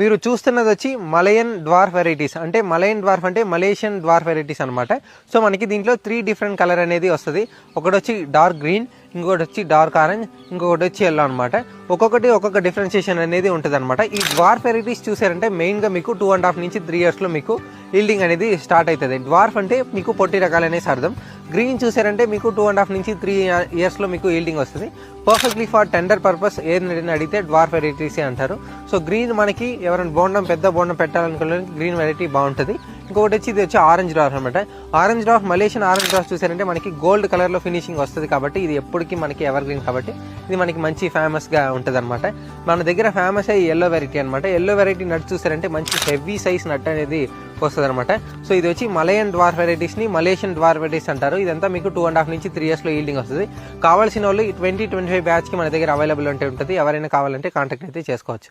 మీరు చూస్తున్నది వచ్చి మలయన్ డ్వార్ఫ్ వెరైటీస్ అంటే మలయన్ డ్వార్ఫ్ అంటే మలేషియన్ డ్వార్ఫ్ వెరైటీస్ అనమాట సో మనకి దీంట్లో త్రీ డిఫరెంట్ కలర్ అనేది వస్తుంది. ఒకటి వచ్చి డార్క్ గ్రీన్ ఇంకొకటి వచ్చి డార్క్ ఆరెంజ్ ఇంకొకటి వచ్చి ఎల్లో అనమాట ఒక్కొక్కటి ఒక్కొక్క డిఫరెన్షియేషన్ అనేది ఉంటుంది అనమాట ఈ డ్వార్ఫ్ వెరైటీస్ చూసారంటే మెయిన్గా మీకు టూ అండ్ హాఫ్ నుంచి త్రీ ఇయర్స్లో మీకు ఈల్డింగ్ అనేది స్టార్ట్ అవుతుంది డ్వార్ఫ్ అంటే మీకు పొట్టి రకాలనేసి అర్థం. గ్రీన్ చూసారంటే మీకు టూ అండ్ హాఫ్ నుంచి త్రీ ఇయర్స్లో మీకు ఈల్డింగ్ వస్తుంది. పర్ఫెక్ట్లీ ఫర్ టెండర్ పర్పస్ ఏదైనా అడిగితే డ్వార్ వెరైటీసే అంటారు. సో గ్రీన్ మనకి ఎవరైనా బోండం పెద్ద బోండం పెట్టాలనుకునే గ్రీన్ వెరైటీ బాగుంటుంది. ఇంకొకటి వచ్చి ఇది వచ్చి ఆరెంజ్ డ్రాఫ్ అనమాట orange dwarf Malaysian orange dwarf చూసారంటే మనకి గోల్డ్ కలర్లో ఫినిషింగ్ వస్తుంది కాబట్టి ఇది ఎప్పటికీ మనకి ఎవర్ గ్రీన్ కాబట్టి ఇది మనకి మంచి ఫేమస్గా ఉంటుంది అనమాట మన దగ్గర ఫేమస్ అయ్యి ఎల్లో వెరైటీ అనమాట ఎల్లో వెరైటీ నట్ చూసారంటే మంచి హెవీ సైజ్ నట్ అనేది వస్తుంది అనమాట సో ఇది వచ్చి మలయన్ డ్వార్ వెరైటీస్ని మలేషియన్ డ్వార్ వెరైటీస్ అంటారు. ఇదంతా మీకు టూ అండ్ హాఫ్ నుంచి త్రీ ఇయర్స్లో ఈల్డింగ్ వస్తుంది. కావాల్సిన వాళ్ళు ట్వంటీ ట్వంటీ ఫైవ్ బ్యాచ్కి మన దగ్గర అవైలబుల్ ఉంటే ఉంటుంది. ఎవరైనా కావాలంటే కాంటాక్ట్ అయితే చేసుకోవచ్చు.